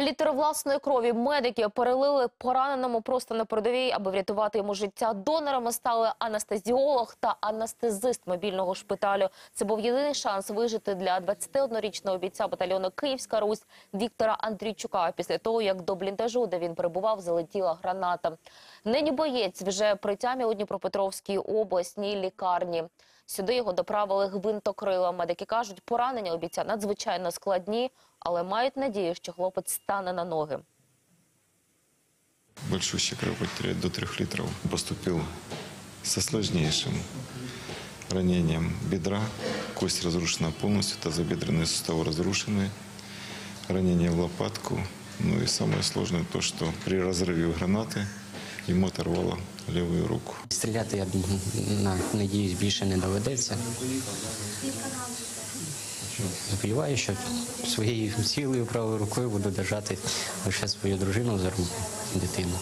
Літери власної крові медики перелили пораненому просто на передовій, аби врятувати йому життя. Донорами стали анестезіолог та анестезист мобільного шпиталю. Це був єдиний шанс вижити для 21-річного бійця батальйону Київська Русь Віктора Андрійчука після того, як до бліндажу, де він перебував, залетіла граната. Нині боєць вже при тямі у Дніпропетровській обласній лікарні. Сюди його доправили гвинтокрила. Медики кажуть, поранення у бійця надзвичайно складні, але мають надію, що хлопець стане на ноги. большущая кровопотеря до 3 литров. Поступил со сложнейшим ранением бедра. Кость разрушена полностью, тазобедренные суставы разрушены. Ранение в лопатку. Ну и самое сложное то, что при разрыве гранаты ему оторвало ліву руку. Стріляти, я на- надіюсь, більше не доведеться. Сподіваюся, що своєю цілою правою рукою буду держати лише свою дружину за руку, дитину.